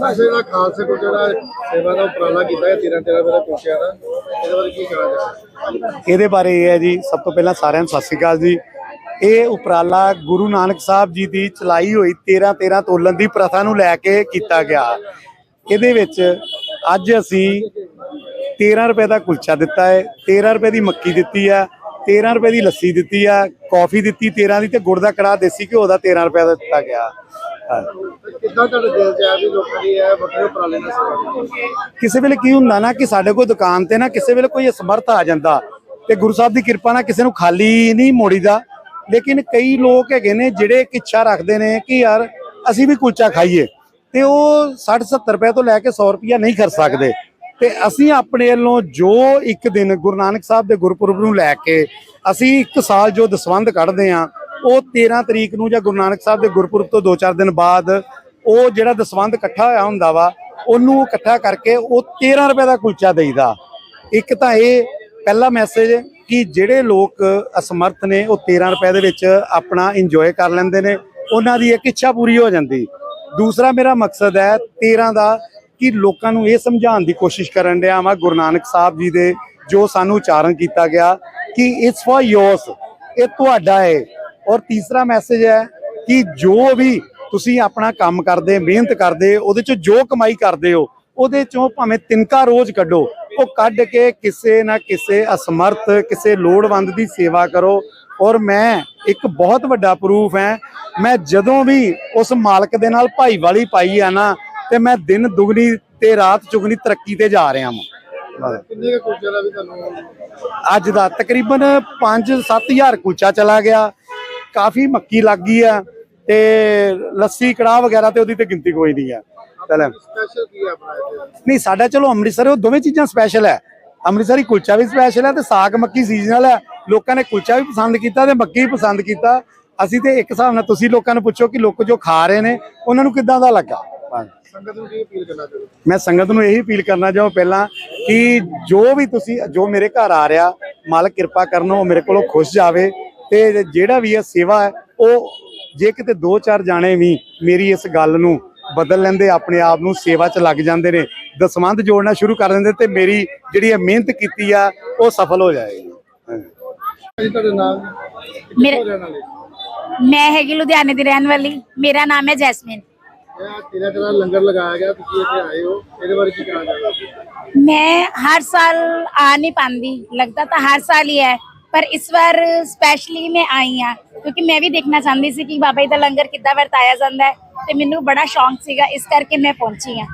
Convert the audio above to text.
ਨਸ਼ੇ ਦਾ ਖਾਲਸੇ ਕੋਲ ਜਿਹੜਾ ਸੇਵਾ ਦਾ ਉਪਰਾਲਾ ਕੀਤਾ ਹੈ 13 13 ਰੁਪਏ ਦਾ ਕੁਲਚਿਆਂ ਇਹਦੇ ਬਾਰੇ ਕੀ ਕਹਿਣਾ ਚਾਹੁੰਦੇ ਇਹਦੇ ਬਾਰੇ ਇਹ ਹੈ ਜੀ, ਸਭ ਤੋਂ ਪਹਿਲਾਂ ਸਾਰਿਆਂ ਨੂੰ ਸਤਿ ਸ਼੍ਰੀ ਅਕਾਲ ਜੀ। ਇਹ ਉਪਰਾਲਾ ਗੁਰੂ ਨਾਨਕ ਸਾਹਿਬ ਜੀ ਦੀ ਚਲਾਈ ਹੋਈ 13 13 ਤੋਲਣ ਦੀ ਪ੍ਰਥਾ ਨੂੰ ਲੈ ਕੇ ਕੀਤਾ ਗਿਆ। ਇਹਦੇ ਵਿੱਚ ਅੱਜ ਅਸੀਂ 13 ਰੁਪਏ ਦਾ ਕੁਲਚਾ ਦਿੱਤਾ ਹੈ 13 ਰੁਪਏ ਦੀ ਮੱਕੀ ਦਿੱਤੀ ਹੈ 13 ਰੁਪਏ ਦੀ ਲੱਸੀ ਦਿੱਤੀ ਆ ਕੌਫੀ ਦਿੱਤੀ 13 ਦੀ ਤੇ ਗੁੜ ਦਾ ਕੜਾਹ ਦੇਸੀ ਘਿਓ ਦਾ 13 ਰੁਪਏ ਦਾ ਦਿੱਤਾ ਗਿਆ। ਕਿੱਦਾਂ ਤੁਹਾਡੇ ਦਿਲ ਚ ਆਇਆ ਵੀ ਲੋਕਾਂ ਦੀ ਇਹ ਵੱਖਰੇ ਉਪਰਾਲੇ ਨਾਲ ਸੇਵਾ ਕਿਸੇ ਵੇਲੇ ਕੀ ਹੁੰਦਾ ਨਾ ਕਿ ਸਾਡੇ ਕੋਲ ਦੁਕਾਨ ਤੇ ਨਾ ਕਿਸੇ ਵੇਲੇ ਕੋਈ ਅਸਮਰਥ ਆ ਜਾਂਦਾ ਤੇ ਗੁਰੂ ਸਾਹਿਬ ਦੀ ਕਿਰਪਾ ਨਾਲ ਕਿਸੇ ਨੂੰ ਖਾਲੀ ਨਹੀਂ ਮੋੜੀਦਾ ਲੇਕਿਨ ਕਈ ਲੋਕ ਹੈਗੇ ਨੇ ਜਿਹੜੇ ਇੱਕ ਇੱਛਾ ਰੱਖਦੇ ਨੇ ਕਿ ਯਾਰ ਅਸੀਂ ਵੀ ਕੁਲਚਾ ਖਾਈਏ ਤੇ ਉਹ 60 70 ਰੁਪਏ ਤੋਂ ਲੈ ਕੇ 100 ਰੁਪਿਆ ਨਹੀਂ ਕਰ ਸਕਦੇ। ਤੇ ਅਸੀਂ ਆਪਣੇ ਵੱਲੋਂ ਜੋ ਇੱਕ ਦਿਨ ਗੁਰੂ ਨਾਨਕ ਸਾਹਿਬ ਦੇ ਗੁਰਪੁਰਬ ਨੂੰ ਲੈ ਕੇ ਅਸੀਂ ਇੱਕ ਸਾਲ ਜੋ ਦਸਵੰਧ ਕੱਢਦੇ ਆ ਉਹ 13 ਤਰੀਕ ਨੂੰ ਜਾਂ ਗੁਰੂ ਨਾਨਕ ਸਾਹਿਬ ਦੇ ਗੁਰਪੁਰਬ ਤੋਂ 2-4 ਦਿਨ ਬਾਅਦ ਉਹ ਜਿਹੜਾ ਦਸਵੰਧ ਇਕੱਠਾ ਹੋਇਆ ਹੁੰਦਾ ਵਾ, ਉਹਨੂੰ ਇਕੱਠਾ ਕਰਕੇ ਉਹ 13 ਰੁਪਏ ਦਾ ਕੁਲਚਾ ਦੇਈਦਾ। ਇੱਕ ਤਾਂ ਇਹ ਪਹਿਲਾ ਮੈਸੇਜ ਕਿ ਜਿਹੜੇ ਲੋਕ ਅਸਮਰਥ ਨੇ, ਉਹ 13 ਰੁਪਏ ਦੇ ਵਿੱਚ ਆਪਣਾ ਇੰਜੋਏ ਕਰ ਲੈਂਦੇ ਨੇ, ਉਹਨਾਂ ਦੀ ਇੱਕ ਇੱਛਾ ਪੂਰੀ ਹੋ ਜਾਂਦੀ। ਦੂਸਰਾ ਮੇਰਾ ਮਕਸਦ ਹੈ 13 ਦਾ ਕਿ ਲੋਕਾਂ ਨੂੰ ਇਹ ਸਮਝਾਉਣ ਦੀ ਕੋਸ਼ਿਸ਼ ਕਰਨ ਰਿਹਾ ਵਾਂ ਗੁਰੂ ਨਾਨਕ ਸਾਹਿਬ ਜੀ ਦੇ ਜੋ ਸਾਨੂੰ ਉਚਾਰਨ ਕੀਤਾ ਗਿਆ ਕਿ ਇਟਸ ਫॉर yours, ਇਹ ਤੁਹਾਡਾ ਹੈ ਔਰ ਤੀਸਰਾ ਮੈਸੇਜ ਹੈ ਕਿ ਜੋ ਵੀ ਤੁਸੀਂ ਆਪਣਾ ਕੰਮ ਕਰਦੇ ਮਿਹਨਤ ਕਰਦੇ ਉਹਦੇ ਚ ਜੋ ਕਮਾਈ ਕਰਦੇ ਹੋ ਉਹਦੇ ਚੋਂ ਭਾਵੇਂ ਤਿੰਨਕਾ ਰੋਜ਼ ਕੱਢੋ ਉਹ ਕੱਢ ਕੇ ਕਿਸੇ ਨਾ ਕਿਸੇ ਅਸਮਰਥ ਕਿਸੇ ਲੋੜਵੰਦ ਦੀ ਸੇਵਾ ਕਰੋ। ਔਰ ਮੈਂ ਇੱਕ ਬਹੁਤ ਵੱਡਾ ਪ੍ਰੂਫ ਹੈ ਮੈਂ ਜਦੋਂ ਵੀ ਉਸ ਮਾਲਕ ਦੇ ਨਾਲ ਭਾਈਵਾਲੀ ਪਾਈ ਆ ਨਾ ਤੇ ਮੈਂ ਦਿਨ ਦੁਗਣੀ ਤੇ ਰਾਤ ਚੁਗਣੀ ਤਰੱਕੀ ਤੇ ਜਾ ਰਿਹਾ ਹਾਂ ਕਿੰਨੇ ਦਾ ਵੀ ਤੁਹਾਨੂੰ? ਅੱਜ ਦਾ ਤਕਰੀਬਨ 5-7000 ਕੁਲਚਾ ਚਲਾ ਗਿਆ। ਕਾਫੀ ਮੱਕੀ ਲੱਗ ਗਈ ਆ ਤੇ ਲੱਸੀ ਕੜਾਹ ਵਗੈਰਾ ਤੇ ਉਹਦੀ ਤੇ ਗਿਣਤੀ ਕੋਈ ਨਹੀਂ ਆ। ਚਲ ਸਪੈਸ਼ਲ ਕੀ ਇੱਥੇ? ਨਹੀਂ ਸਾਡਾ ਚਲੋ ਅੰਮ੍ਰਿਤਸਰ ਉਹ ਦੋਵੇਂ ਚੀਜ਼ਾਂ ਸਪੈਸ਼ਲ ਹੈ ਅੰਮ੍ਰਿਤਸਰੀ ਕੁਲਚਾ ਵੀ ਸਪੈਸ਼ਲ ਹੈ ਤੇ ਸਾਗ ਮੱਕੀ ਸੀਜ਼ਨਲ ਹੈ ਲੋਕਾਂ ਨੇ ਕੁਲਚਾ ਵੀ ਪਸੰਦ ਕੀਤਾ ਤੇ ਮੱਕੀ ਵੀ ਪਸੰਦ ਕੀਤਾ। ਅਸੀਂ ਤੇ ਇੱਕ ਹਿਸਾਬ ਨਾਲ ਤੁਸੀਂ ਲੋਕਾਂ ਨੂੰ ਪੁੱਛੋ ਕਿ ਲੋਕ ਜੋ ਖਾ ਰਹੇ ਨੇ ਉਹਨਾਂ ਨੂੰ ਕਿੱਦਾਂ ਦਾ ਲੱਗਾ। ਸੰਗਤ ਨੂੰ ਕੀ ਅਪੀਲ ਕਰਨਾ ਚਾਹੁੰਦੇ ਮੈਂ ਸੰਗਤ ਨੂੰ ਇਹੀ ਅਪੀਲ ਕਰਨਾ ਚਾਹਾਂ ਪਹਿਲਾਂ ਕਿ ਜੋ ਵੀ ਤੁਸੀਂ ਜੋ ਮੇਰੇ ਘਰ ਆ ਰਿਹਾ ਮਾਲਕ ਕਿਰਪਾ ਕਰਨ ਉਹ ਮੇਰੇ ਕੋਲੋਂ ਖੁਸ਼ ਜਾਵੇ। ਤੇ ਜਿਹੜਾ ਵੀ ਆ ਸੇਵਾ ਹੈ ਉਹ ਜੇ ਕਿਤੇ ਦੋ ਚਾਰ ਜਾਣੇ ਵੀ ਮੇਰੀ ਇਸ ਗੱਲ ਨੂੰ ਬਦਲ ਲੈਂਦੇ ਆਪਣੇ ਆਪ ਨੂੰ ਸੇਵਾ 'ਚ ਲੱਗ ਜਾਂਦੇ ਨੇ ਦਸਵੰਧ ਜੋੜਨਾ ਸ਼ੁਰੂ ਕਰ ਦਿੰਦੇ ਤੇ ਮੇਰੀ ਜਿਹੜੀ ਇਹ ਮਿਹਨਤ ਕੀਤੀ ਆ ਉਹ ਸਫਲ ਹੋ ਜਾਏਗੀ। ਮੈਂ ਹੈਗੀ ਲੁਧਿਆਣੇ ਦੀ ਰਹਿਣ ਵਾਲੀ। ਮੇਰਾ ਨਾਮ ਹੈ ਜੈਸਮੀਨ। ਲੰਗਰ ਮੈਂ ਹਰ ਸਾਲ ਆ ਨਹੀਂ ਪਾਉਂਦੀ। ਲੱਗਦਾ ਤਾਂ ਹਰ ਸਾਲ ਹੀ ਹੈ। ਪਰ ਇਸ ਵਾਰ ਸਪੈਸ਼ਲੀ ਮੈਂ ਆਈ ਆ ਕਿਉਂਕਿ ਮੈਂ ਵੀ ਦੇਖਣਾ ਚਾਹੁੰਦੀ ਸੀ ਕਿ ਬਾਬਾ ਜੀ ਦਾ ਲੰਗਰ ਕਿੱਦਾਂ ਵਰਤਾਇਆ ਜਾਂਦਾ ਹੈ ਤੇ ਮੈਨੂੰ ਬੜਾ ਸ਼ੌਂਕ ਸੀਗਾ, ਇਸ ਕਰਕੇ ਮੈਂ ਪਹੁੰਚੀ ਆ